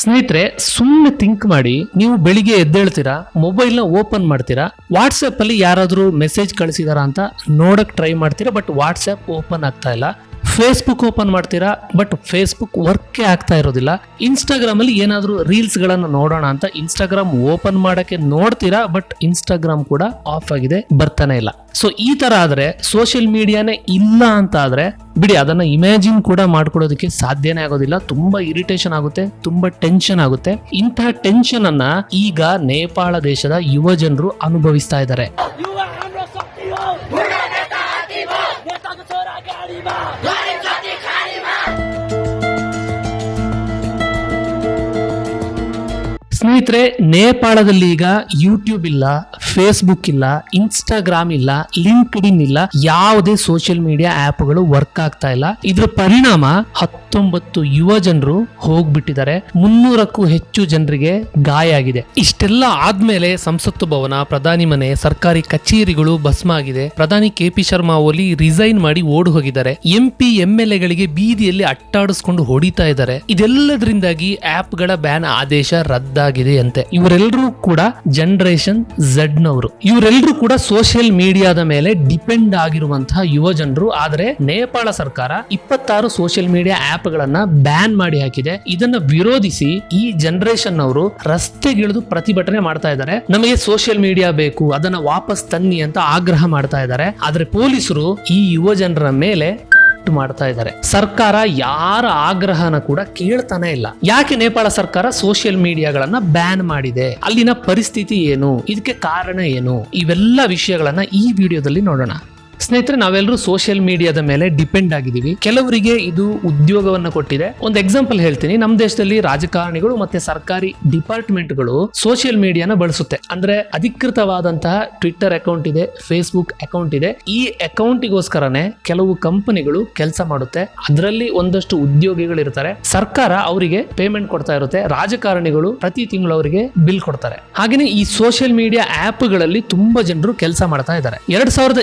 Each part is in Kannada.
ಸ್ನೇಹಿತರೆ ಸುಮ್ಮನೆ ಥಿಂಕ್ ಮಾಡಿ, ನೀವು ಬೆಳಿಗ್ಗೆ ಎದ್ದೇಳ್ತೀರಾ ಮೊಬೈಲ್ನ ಓಪನ್ ಮಾಡ್ತೀರಾ ವಾಟ್ಸಪ್ ಅಲ್ಲಿ ಯಾರಾದರೂ ಮೆಸೇಜ್ ಕಳಿಸಿದಾರಾ ಅಂತ ನೋಡಕ್ ಟ್ರೈ ಮಾಡ್ತೀರಾ ಬಟ್ ವಾಟ್ಸಪ್ ಓಪನ್ ಆಗ್ತಾ ಇಲ್ಲ. ಫೇಸ್ಬುಕ್ ಓಪನ್ ಮಾಡ್ತೀರಾ? ಬಟ್ ಫೇಸ್ಬುಕ್ ವರ್ಕೇ ಆಗ್ತಾ ಇರೋದಿಲ್ಲ. ಇನ್ಸ್ಟಾಗ್ರಾಮ್ ಅಲ್ಲಿ ಏನಾದರೂ ರೀಲ್ಸ್ ಗಳನ್ನ ನೋಡೋಣ ಅಂತ ಇನ್ಸ್ಟಾಗ್ರಾಮ್ ಓಪನ್ ಮಾಡಕ್ಕೆ ನೋಡ್ತೀರಾ? ಬಟ್ ಇನ್ಸ್ಟಾಗ್ರಾಮ್ ಕೂಡ ಆಫ್ ಆಗಿದೆ, ಬರ್ತಾನೆ ಇಲ್ಲ. ಸೊ ಈ ತರ ಆದ್ರೆ ಸೋಷಿಯಲ್ ಮೀಡಿಯಾನೇ ಇಲ್ಲ ಅಂತ ಆದ್ರೆ, ಬಿಡಿ ಅದನ್ನ ಇಮ್ಯಾಜಿನ್ ಕೂಡ ಮಾಡ್ಕೊಡೋದಕ್ಕೆ ಸಾಧ್ಯನೇ ಆಗೋದಿಲ್ಲ. ತುಂಬಾ ಇರಿಟೇಷನ್ ಆಗುತ್ತೆ, ತುಂಬಾ ಟೆನ್ಷನ್ ಆಗುತ್ತೆ. ಇಂತಹ ಟೆನ್ಷನ್ ಅನ್ನ ಈಗ ನೇಪಾಳ ದೇಶದ ಯುವ ಜನರು ಅನುಭವಿಸ್ತಾ ಇದ್ದಾರೆ. ಸ್ನೇಹಿತರೆ, ನೇಪಾಳದಲ್ಲಿ ಈಗ ಯೂಟ್ಯೂಬ್ ಇಲ್ಲ ಫೇಸ್ಬುಕ್ ಇಲ್ಲ ಇನ್ಸ್ಟಾಗ್ರಾಮ್ ಇಲ್ಲ ಲಿಂಕ್ಡ್ ಇನ್ ಇಲ್ಲ, ಯಾವುದೇ ಸೋಷಿಯಲ್ ಮೀಡಿಯಾ ಆಪ್ಗಳು ವರ್ಕ್ ಆಗ್ತಾ ಇಲ್ಲ. ಇದ್ರ ಪರಿಣಾಮ ಹತ್ತೊಂಬತ್ತು ಯುವ ಜನರು ಹೋಗ್ಬಿಟ್ಟಿದ್ದಾರೆ. ಮುನ್ನೂರಕ್ಕೂ ಹೆಚ್ಚು ಜನರಿಗೆ ಗಾಯ ಆಗಿದೆ. ಇಷ್ಟೆಲ್ಲ ಆದ್ಮೇಲೆ ಸಂಸತ್ತು ಭವನ, ಪ್ರಧಾನಿ ಮನೆ, ಸರ್ಕಾರಿ ಕಚೇರಿಗಳು ಭಸ್ಮ ಆಗಿದೆ. ಪ್ರಧಾನಿ K P Sharma Oli resign ಮಾಡಿ ಓಡಿ ಹೋಗಿದ್ದಾರೆ. ಎಂ ಪಿ ಎಂ ಎಲ್ ಎಗಳಿಗೆ ಬೀದಿಯಲ್ಲಿ ಅಟ್ಟಾಡಿಸ್ಕೊಂಡು ಹೊಡಿತಾ ಇದ್ದಾರೆ. ಇದೆಲ್ಲದರಿಂದಾಗಿ ಆಪ್ಗಳ ಬ್ಯಾನ್ ಆದೇಶ ರದ್ದಾಗಿದೆ ಅಂತೆ. ಇವರೆಲ್ಲರೂ ಕೂಡ ಜನರೇಷನ್ ಝಡ್ ನವರು ಇವರೆಲ್ಲರೂ ಕೂಡ ಸೋಷಿಯಲ್ ಮೀಡಿಯಾದ ಮೇಲೆ ಡಿಪೆಂಡ್ ಆಗಿರುವಂತಹ ಯುವ ಜನರು. ಆದರೆ ನೇಪಾಳ ಸರ್ಕಾರ ಇಪ್ಪತ್ತಾರು ಸೋಷಿಯಲ್ ಮೀಡಿಯಾ ಆಪ್ ಗಳನ್ನ ಬ್ಯಾನ್ ಮಾಡಿ ಹಾಕಿದೆ. ಇದನ್ನ ವಿರೋಧಿಸಿ ಈ ಜನರೇಷನ್ ಅವರು ರಸ್ತೆಗಿಳಿದು ಪ್ರತಿಭಟನೆ ಮಾಡ್ತಾ ಇದ್ದಾರೆ. ನಮಗೆ ಸೋಷಿಯಲ್ ಮೀಡಿಯಾ ಬೇಕು, ಅದನ್ನ ವಾಪಸ್ ತನ್ನಿ ಅಂತ ಆಗ್ರಹ ಮಾಡ್ತಾ ಇದ್ದಾರೆ. ಆದ್ರೆ ಪೊಲೀಸರು ಈ ಯುವ ಜನರ ಮೇಲೆ ಮಾಡ್ತಾ ಇದ್ದಾರೆ. ಸರ್ಕಾರ ಯಾರ ಆಗ್ರಹನ ಕೂಡ ಕೇಳ್ತಾನೆ ಇಲ್ಲ. ಯಾಕೆ ನೇಪಾಳ ಸರ್ಕಾರ ಸೋಷಿಯಲ್ ಮೀಡಿಯಾಗಳನ್ನ ಬ್ಯಾನ್ ಮಾಡಿದೆ? ಅಲ್ಲಿನ ಪರಿಸ್ಥಿತಿ ಏನು? ಇದಕ್ಕೆ ಕಾರಣ ಏನು? ಇವೆಲ್ಲ ವಿಷಯಗಳನ್ನ ಈ ವಿಡಿಯೋದಲ್ಲಿ ನೋಡೋಣ. ಸ್ನೇಹಿತರೆ, ನಾವೆಲ್ಲರೂ ಸೋಷಿಯಲ್ ಮೀಡಿಯಾದ ಮೇಲೆ ಡಿಪೆಂಡ್ ಆಗಿದ್ದೀವಿ. ಕೆಲವರಿಗೆ ಇದು ಉದ್ಯೋಗವನ್ನು ಕೊಟ್ಟಿದೆ. ಒಂದು ಎಕ್ಸಾಂಪಲ್ ಹೇಳ್ತೀನಿ. ನಮ್ಮ ದೇಶದಲ್ಲಿ ರಾಜಕಾರಣಿಗಳು ಮತ್ತೆ ಸರ್ಕಾರಿ ಡಿಪಾರ್ಟ್ಮೆಂಟ್ಗಳು ಸೋಷಿಯಲ್ ಮೀಡಿಯಾನ ಬಳಸುತ್ತೆ. ಅಂದ್ರೆ ಅಧಿಕೃತವಾದಂತಹ ಟ್ವಿಟ್ಟರ್ ಅಕೌಂಟ್ ಇದೆ ಫೇಸ್ಬುಕ್ ಅಕೌಂಟ್ ಇದೆ. ಈ ಅಕೌಂಟಿಗೋಸ್ಕರನೇ ಕೆಲವು ಕಂಪನಿಗಳು ಕೆಲಸ ಮಾಡುತ್ತೆ. ಅದರಲ್ಲಿ ಒಂದಷ್ಟು ಉದ್ಯೋಗಿಗಳು ಇರ್ತಾರೆ. ಸರ್ಕಾರ ಅವರಿಗೆ ಪೇಮೆಂಟ್ ಕೊಡ್ತಾ ಇರುತ್ತೆ. ರಾಜಕಾರಣಿಗಳು ಪ್ರತಿ ತಿಂಗಳು ಅವರಿಗೆ ಬಿಲ್ ಕೊಡ್ತಾರೆ. ಹಾಗೆಯೇ ಈ ಸೋಷಿಯಲ್ ಮೀಡಿಯಾ ಆ್ಯಪ್ಗಳಲ್ಲಿ ತುಂಬಾ ಜನರು ಕೆಲಸ ಮಾಡ್ತಾ ಇದ್ದಾರೆ. ಎರಡ್ ಸಾವಿರದ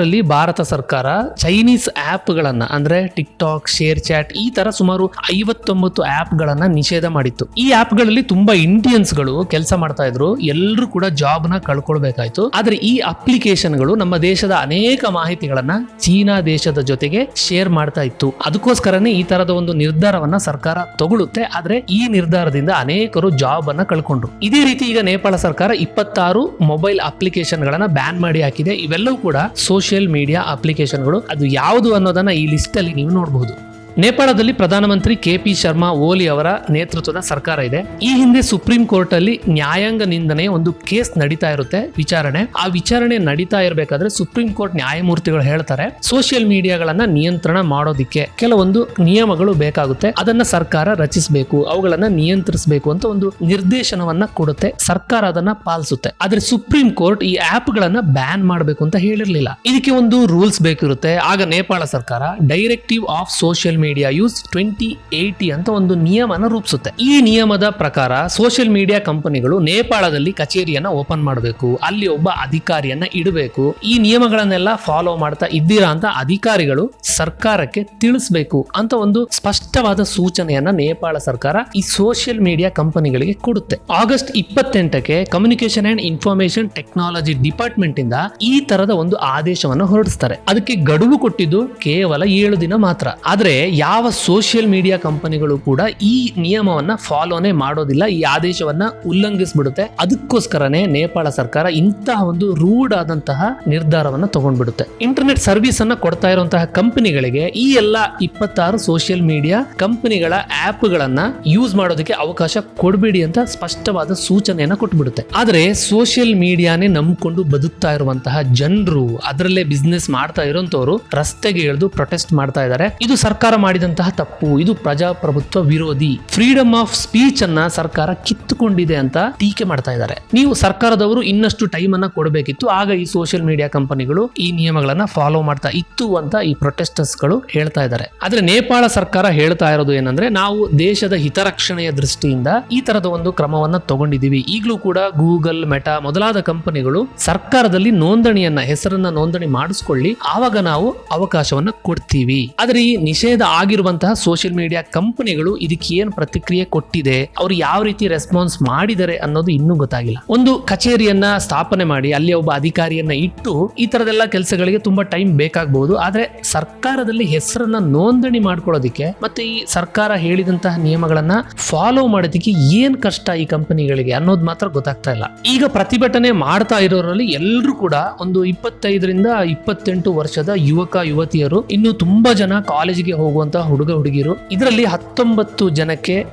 ಇಪ್ಪತ್ತರಲ್ಲಿ ಭಾರತ ಸರ್ಕಾರ ಚೈನೀಸ್ ಆಪ್ಗಳನ್ನ, ಅಂದ್ರೆ ಟಿಕ್ ಟಾಕ್ ಶೇರ್ ಚಾಟ್ ಈ ತರ ಸುಮಾರು ಐವತ್ತೊಂಬತ್ತು ಆಪ್ಗಳನ್ನ ನಿಷೇಧ ಮಾಡಿತ್ತು. ಈ ಆಪ್ಗಳಲ್ಲಿ ತುಂಬಾ ಇಂಡಿಯನ್ಸ್ಗಳು ಕೆಲಸ ಮಾಡ್ತಾ ಇದ್ರು. ಎಲ್ಲರೂ ಕೂಡ ಜಾಬ್ನ ಕಳ್ಕೊಳ್ಬೇಕಾಯ್ತು. ಆದ್ರೆ ಈ ಅಪ್ಲಿಕೇಶನ್ಗಳು ನಮ್ಮ ದೇಶದ ಅನೇಕ ಮಾಹಿತಿಗಳನ್ನ ಚೀನಾ ದೇಶದ ಜೊತೆಗೆ ಶೇರ್ ಮಾಡ್ತಾ ಇತ್ತು. ಅದಕ್ಕೋಸ್ಕರನೇ ಈ ತರದ ಒಂದು ನಿರ್ಧಾರವನ್ನ ಸರ್ಕಾರ ತಗೊಳುತ್ತೆ. ಆದ್ರೆ ಈ ನಿರ್ಧಾರದಿಂದ ಅನೇಕರು ಜಾಬ್ ಅನ್ನ ಕಳ್ಕೊಂಡ್ರು. ಇದೇ ರೀತಿ ಈಗ ನೇಪಾಳ ಸರ್ಕಾರ ಇಪ್ಪತ್ತಾರು ಮೊಬೈಲ್ ಅಪ್ಲಿಕೇಶನ್ ಗಳನ್ನ ಬ್ಯಾನ್ ಮಾಡಿ ಹಾಕಿದೆ. ಇವೆಲ್ಲವೂ ಕೂಡ ಸೋಷಿಯಲ್ ಮೀಡಿಯಾ ಅಪ್ಲಿಕೇಶನ್ಗಳು ಅದು ಯಾವುದು ಅನ್ನೋದನ್ನ ಈ ಲಿಸ್ಟ್ ಅಲ್ಲಿ ನೀವು ನೋಡಬಹುದು ನೇಪಾಳದಲ್ಲಿ ಪ್ರಧಾನಮಂತ್ರಿ ಕೆ ಪಿ ಶರ್ಮಾ ಓಲಿ ಅವರ ನೇತೃತ್ವದ ಸರ್ಕಾರ ಇದೆ. ಈ ಹಿಂದೆ ಸುಪ್ರೀಂ ಕೋರ್ಟ್ ಅಲ್ಲಿ ನ್ಯಾಯಾಂಗ ನಿಂದನೆ ಒಂದು ಕೇಸ್ ನಡೀತಾ ಇರುತ್ತೆ ವಿಚಾರಣೆ. ಆ ವಿಚಾರಣೆ ನಡೀತಾ ಇರಬೇಕಾದ್ರೆ ಸುಪ್ರೀಂ ಕೋರ್ಟ್ ನ್ಯಾಯಮೂರ್ತಿಗಳು ಹೇಳ್ತಾರೆ, ಸೋಷಿಯಲ್ ಮೀಡಿಯಾಗಳನ್ನ ನಿಯಂತ್ರಣ ಮಾಡೋದಿಕ್ಕೆ ಕೆಲವೊಂದು ನಿಯಮಗಳು ಬೇಕಾಗುತ್ತೆ. ಅದನ್ನ ಸರ್ಕಾರ ರಚಿಸಬೇಕು, ಅವುಗಳನ್ನ ನಿಯಂತ್ರಿಸಬೇಕು ಅಂತ ಒಂದು ನಿರ್ದೇಶನವನ್ನ ಕೊಡುತ್ತೆ. ಸರ್ಕಾರ ಅದನ್ನ ಪಾಲಿಸುತ್ತೆ. ಆದ್ರೆ ಸುಪ್ರೀಂ ಕೋರ್ಟ್ ಈ ಆಪ್ ಗಳನ್ನ ಬ್ಯಾನ್ ಮಾಡಬೇಕು ಅಂತ ಹೇಳಿರ್ಲಿಲ್ಲ. ಇದಕ್ಕೆ ಒಂದು ರೂಲ್ಸ್ ಬೇಕಿರುತ್ತೆ. ಆಗ ನೇಪಾಳ ಸರ್ಕಾರ, directive of social media use twenty eighty ಅಂತ ಒಂದು ನಿಯಮನ ರೂಪಿಸುತ್ತೆ. ಈ ನಿಯಮದ ಪ್ರಕಾರ ಸೋಷಿಯಲ್ ಮೀಡಿಯಾ ಕಂಪನಿಗಳು ನೇಪಾಳದಲ್ಲಿ ಕಚೇರಿಯನ್ನ ಓಪನ್ ಮಾಡಬೇಕು, ಅಲ್ಲಿ ಒಬ್ಬ ಅಧಿಕಾರಿಯನ್ನ ಇಡಬೇಕು. ಈ ನಿಯಮಗಳನ್ನೆಲ್ಲ ಫಾಲೋ ಮಾಡ್ತಾ ಇದ್ದೀರಾ ಅಂತ ಅಧಿಕಾರಿಗಳು ಸರ್ಕಾರಕ್ಕೆ ತಿಳಿಸಬೇಕು ಅಂತ ಒಂದು ಸ್ಪಷ್ಟವಾದ ಸೂಚನೆಯನ್ನ ನೇಪಾಳ ಸರ್ಕಾರ ಈ ಸೋಷಿಯಲ್ ಮೀಡಿಯಾ ಕಂಪನಿಗಳಿಗೆ ಕೊಡುತ್ತೆ. August ಇಪ್ಪತ್ತೆಂಟಕ್ಕೆ communication and information technology department ಇಂದ ಈ ತರದ ಒಂದು ಆದೇಶವನ್ನು ಹೊರಡಿಸ್ತಾರೆ. ಅದಕ್ಕೆ ಗಡುವು ಕೊಟ್ಟಿದ್ದು ಕೇವಲ ಏಳು ದಿನ ಮಾತ್ರ. ಆದ್ರೆ ಯಾವ ಸೋಷಿಯಲ್ ಮೀಡಿಯಾ ಕಂಪನಿಗಳು ಕೂಡ ಈ ನಿಯಮವನ್ನ ಫಾಲೋನೇ ಮಾಡೋದಿಲ್ಲ, ಈ ಆದೇಶವನ್ನ ಉಲ್ಲಂಘಿಸ್ಬಿಡುತ್ತೆ. ಅದಕ್ಕೋಸ್ಕರನೇ ನೇಪಾಳ ಸರ್ಕಾರ ಇಂತಹ ಒಂದು ರೂಢ್ ಆದಂತಹ ನಿರ್ಧಾರವನ್ನ ತಗೊಂಡ್ಬಿಡುತ್ತೆ. ಇಂಟರ್ನೆಟ್ ಸರ್ವಿಸ್ ಅನ್ನ ಕೊಡ್ತಾ ಇರುವಂತಹ ಕಂಪನಿಗಳಿಗೆ ಈ ಎಲ್ಲ ಇಪ್ಪತ್ತಾರು ಸೋಷಿಯಲ್ ಮೀಡಿಯಾ ಕಂಪನಿಗಳ ಆಪ್ ಗಳನ್ನ ಯೂಸ್ ಮಾಡೋದಕ್ಕೆ ಅವಕಾಶ ಕೊಡಬೇಡಿ ಅಂತ ಸ್ಪಷ್ಟವಾದ ಸೂಚನೆಯನ್ನ ಕೊಟ್ಬಿಡುತ್ತೆ. ಆದರೆ ಸೋಷಿಯಲ್ ಮೀಡಿಯಾನೇ ನಂಬಿಕೊಂಡು ಬದುಕ್ತಾ ಇರುವಂತಹ ಜನರು, ಅದರಲ್ಲೇ ಬಿಸ್ನೆಸ್ ಮಾಡ್ತಾ ಇರುವಂತವರು ರಸ್ತೆಗೆ ಇಳಿದು ಪ್ರೊಟೆಸ್ಟ್ ಮಾಡ್ತಾ ಇದ್ದಾರೆ. ಇದು ಸರ್ಕಾರ ಮಾಡಿದಂತಹ ತಪ್ಪು. ಇದು ಪ್ರಜಾಪ್ರಭುತ್ವ ವಿರೋಧಿ. ಫ್ರೀಡಮ್ ಆಫ್ ಸ್ಪೀಚ್ ಅನ್ನ ಸರ್ಕಾರ ಕಿತ್ತುಕೊಂಡಿದೆ ಅಂತ ಟೀಕೆ ಮಾಡ್ತಾ ಇದ್ದಾರೆ. ನೀವು ಸರ್ಕಾರದವರು ಇನ್ನಷ್ಟು ಟೈಮ್ ಅನ್ನ ಕೊಡಬೇಕಿತ್ತು. ಆಗ ಈ ಸೋಷಿಯಲ್ ಮೀಡಿಯಾ ಕಂಪನಿಗಳು ಈ ನಿಯಮಗಳನ್ನ ಫಾಲೋ ಮಾಡ್ತಾ ಇತ್ತು ಅಂತ ಈ ಪ್ರೊಟೆಸ್ಟರ್ಸ್ಗಳು ಹೇಳ್ತಾ ಇದ್ದಾರೆ. ಆದ್ರೆ ನೇಪಾಳ ಸರ್ಕಾರ ಹೇಳ್ತಾ ಇರೋದು ಏನಂದ್ರೆ, ನಾವು ದೇಶದ ಹಿತರಕ್ಷಣೆಯ ದೃಷ್ಟಿಯಿಂದ ಈ ತರದ ಒಂದು ಕ್ರಮವನ್ನ ತಗೊಂಡಿದೀವಿ ಈಗಲೂ ಕೂಡ ಗೂಗಲ್ ಮೆಟಾ ಮೊದಲಾದ ಕಂಪನಿಗಳು ಸರ್ಕಾರದಲ್ಲಿ ನೋಂದಣಿಯನ್ನ, ಹೆಸರನ್ನ ನೋಂದಣಿ ಮಾಡಿಸ್ಕೊಳ್ಳಿ. ಆವಾಗ ನಾವು ಅವಕಾಶವನ್ನ ಕೊಡ್ತೀವಿ. ಆದ್ರೆ ಈ ನಿಷೇಧ ಆಗಿರುವಂತಹ ಸೋಷಿಯಲ್ ಮೀಡಿಯಾ ಕಂಪನಿಗಳು ಇದಕ್ಕೆ ಏನು ಪ್ರತಿಕ್ರಿಯೆ ಕೊಟ್ಟಿದೆ, ಅವ್ರು ಯಾವ ರೀತಿ ರೆಸ್ಪಾನ್ಸ್ ಮಾಡಿದ್ದಾರೆ ಅನ್ನೋದು ಇನ್ನೂ ಗೊತ್ತಾಗಿಲ್ಲ. ಒಂದು ಕಚೇರಿಯನ್ನ ಸ್ಥಾಪನೆ ಮಾಡಿ, ಅಲ್ಲಿ ಒಬ್ಬ ಅಧಿಕಾರಿಯನ್ನ ಇಟ್ಟು ಈ ತರದೆಲ್ಲ ಕೆಲಸಗಳಿಗೆ ತುಂಬಾ ಟೈಮ್ ಬೇಕಾಗಬಹುದು ಆದ್ರೆ ಸರ್ಕಾರದಲ್ಲಿ ಹೆಸರನ್ನ ನೋಂದಣಿ ಮಾಡ್ಕೊಳ್ಳೋದಿಕ್ಕೆ ಮತ್ತೆ ಈ ಸರ್ಕಾರ ಹೇಳಿದಂತಹ ನಿಯಮಗಳನ್ನ ಫಾಲೋ ಮಾಡೋದಿಕ್ಕೆ ಏನ್ ಕಷ್ಟ ಈ ಕಂಪನಿಗಳಿಗೆ ಅನ್ನೋದು ಮಾತ್ರ ಗೊತ್ತಾಗ್ತಾ ಇಲ್ಲ. ಈಗ ಪ್ರತಿಭಟನೆ ಮಾಡ್ತಾ ಇರೋರಲ್ಲಿ ಎಲ್ಲರೂ ಕೂಡ ಒಂದು ಇಪ್ಪತ್ತೈದರಿಂದ ಇಪ್ಪತ್ತೆಂಟು ವರ್ಷದ ಯುವಕ, ಯುವತಿಯರು ಇನ್ನು ತುಂಬಾ ಜನ ಕಾಲೇಜಿಗೆ ಹೋಗುವಂತಹ ಹುಡುಗ ಹುಡುಗಿರು. ಇದರಲ್ಲಿ ಹತ್ತೊಂಬತ್ತು ಜನಕ್ಕೆ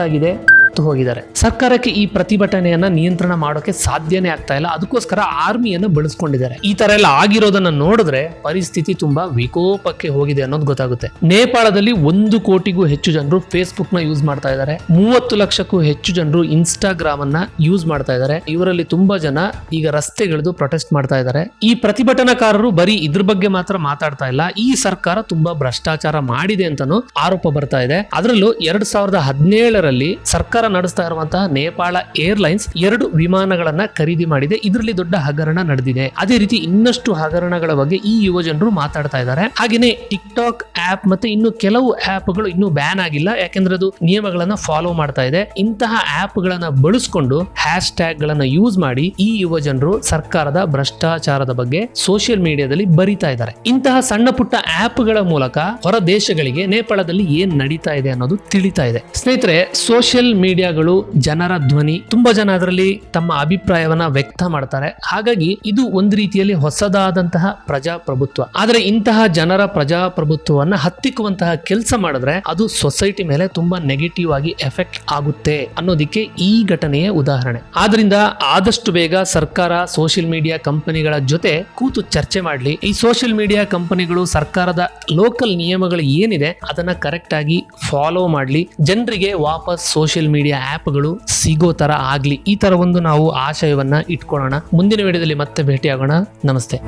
ಆಗಿದೆ. ಸತ್ತು ಹೋಗಿದ್ದಾರೆ. ಸರ್ಕಾರಕ್ಕೆ ಈ ಪ್ರತಿಭಟನೆಯನ್ನ ನಿಯಂತ್ರಣ ಮಾಡೋಕೆ ಸಾಧ್ಯನೇ ಆಗ್ತಾ ಇಲ್ಲ. ಅದಕ್ಕೋಸ್ಕರ ಆರ್ಮಿಯನ್ನು ಬಳಸ್ಕೊಂಡಿದ್ದಾರೆ. ಈ ತರ ಎಲ್ಲ ಆಗಿರೋದನ್ನ ನೋಡಿದ್ರೆ ಪರಿಸ್ಥಿತಿ ತುಂಬಾ ವಿಕೋಪಕ್ಕೆ ಹೋಗಿದೆ ಅನ್ನೋದು ಗೊತ್ತಾಗುತ್ತೆ. ನೇಪಾಳದಲ್ಲಿ ಒಂದು ಕೋಟಿಗೂ ಹೆಚ್ಚು ಜನರು ಫೇಸ್ಬುಕ್ನ ಯೂಸ್ ಮಾಡ್ತಾ ಇದ್ದಾರೆ. ಮೂವತ್ತು ಲಕ್ಷಕ್ಕೂ ಹೆಚ್ಚು ಜನರು ಇನ್ಸ್ಟಾಗ್ರಾಮ್ ಅನ್ನ ಯೂಸ್ ಮಾಡ್ತಾ ಇದ್ದಾರೆ. ಇವರಲ್ಲಿ ತುಂಬಾ ಜನ ಈಗ ರಸ್ತೆಗಿಳಿದು ಪ್ರೊಟೆಸ್ಟ್ ಮಾಡ್ತಾ ಇದ್ದಾರೆ. ಈ ಪ್ರತಿಭಟನಾಕಾರರು ಬರೀ ಇದ್ರ ಬಗ್ಗೆ ಮಾತ್ರ ಮಾತಾಡ್ತಾ ಇಲ್ಲ. ಈ ಸರ್ಕಾರ ತುಂಬಾ ಭ್ರಷ್ಟಾಚಾರ ಮಾಡಿದೆ ಅಂತಾನು ಆರೋಪ ಬರ್ತಾ ಇದೆ. ಅದರಲ್ಲೂ ಎರಡ್ ಸಾವಿರದ ಹದಿನೇಳರಲ್ಲಿ ಸರ್ಕಾರ ನಡೆಸ್ತಾ ಇರುವಂತಹ ನೇಪಾಳ ಏರ್ಲೈನ್ಸ್ ಎರಡು ವಿಮಾನಗಳನ್ನ ಖರೀದಿ ಮಾಡಿದೆ. ಇದರಲ್ಲಿ ದೊಡ್ಡ ಹಗರಣ ನಡೆದಿದೆ. ಅದೇ ರೀತಿ ಇನ್ನಷ್ಟು ಹಗರಣಗಳ ಬಗ್ಗೆ ಈ ಯುವ ಜನರು ಮಾತಾಡ್ತಾ ಇದ್ದಾರೆ. ಹಾಗೇನೆ ಟಿಕ್ ಟಾಕ್ ಆಪ್ ಮತ್ತೆ ಇನ್ನು ಕೆಲವು ಆಪ್ಗಳು ಇನ್ನೂ ಬ್ಯಾನ್ ಆಗಿಲ್ಲ. ಯಾಕೆಂದ್ರೆ ಅದು ನಿಯಮಗಳನ್ನ ಫಾಲೋ ಮಾಡ್ತಾ ಇದೆ. ಇಂತಹ ಆಪ್ ಗಳನ್ನ ಬಳಸ್ಕೊಂಡು ಹ್ಯಾಶ್ ಟ್ಯಾಗ್ ಗಳನ್ನ ಯೂಸ್ ಮಾಡಿ ಈ ಯುವ ಜನರು ಸರ್ಕಾರದ ಭ್ರಷ್ಟಾಚಾರದ ಬಗ್ಗೆ ಸೋಷಿಯಲ್ ಮೀಡಿಯಾದಲ್ಲಿ ಬರಿತಾ ಇದ್ದಾರೆ. ಇಂತಹ ಸಣ್ಣ ಪುಟ್ಟ ಆಪ್ಗಳ ಮೂಲಕ ಹೊರ ದೇಶಗಳಿಗೆ ನೇಪಾಳದಲ್ಲಿ ಏನ್ ನಡೀತಾ ಇದೆ ಅನ್ನೋದು ತಿಳಿತಾ ಇದೆ. ಸ್ನೇಹಿತರೆ, ಸೋಷಿಯಲ್ ಮೀಡಿಯಾಗಳು, ಜನರ ಧ್ವನಿ, ತುಂಬಾ ಜನ ಅದರಲ್ಲಿ ತಮ್ಮ ಅಭಿಪ್ರಾಯವನ್ನ ವ್ಯಕ್ತ ಮಾಡ್ತಾರೆ. ಹಾಗಾಗಿ ಇದು ಒಂದು ರೀತಿಯಲ್ಲಿ ಹೊಸದಾದಂತಹ ಪ್ರಜಾಪ್ರಭುತ್ವ. ಆದರೆ ಇಂತಹ ಜನರ ಪ್ರಜಾಪ್ರಭುತ್ವವನ್ನ ಹತ್ತಿಕ್ಕುವಂತಹ ಕೆಲಸ ಮಾಡಿದ್ರೆ ಅದು ಸೊಸೈಟಿ ಮೇಲೆ ತುಂಬಾ ನೆಗೆಟಿವ್ ಆಗಿ ಎಫೆಕ್ಟ್ ಆಗುತ್ತೆ ಅನ್ನೋದಕ್ಕೆ ಈ ಘಟನೆಯೇ ಉದಾಹರಣೆ. ಆದ್ರಿಂದ ಆದಷ್ಟು ಬೇಗ ಸರ್ಕಾರ ಸೋಷಿಯಲ್ ಮೀಡಿಯಾ ಕಂಪನಿಗಳ ಜೊತೆ ಕೂತು ಚರ್ಚೆ ಮಾಡಲಿ. ಈ ಸೋಷಿಯಲ್ ಮೀಡಿಯಾ ಕಂಪನಿಗಳು ಸರ್ಕಾರದ ಲೋಕಲ್ ನಿಯಮಗಳು ಏನಿದೆ, ಅದನ್ನ ಕರೆಕ್ಟ್ ಆಗಿ ಫಾಲೋ ಮಾಡಲಿ. ಜನರಿಗೆ ವಾಪಸ್ ಸೋಷಿಯಲ್ ಮೀಡಿಯಾ ಆ್ಯಪ್ಗಳು ಸಿಗೋ ತರ ಆಗಲಿ. ಈ ತರ ಒಂದು ನಾವು ಆಶಯವನ್ನ ಇಟ್ಕೊಳ್ಳೋಣ ಮುಂದಿನ ವಿಡಿಯೋದಲ್ಲಿ ಮತ್ತೆ ಭೇಟಿಯಾಗೋಣ. ನಮಸ್ತೆ.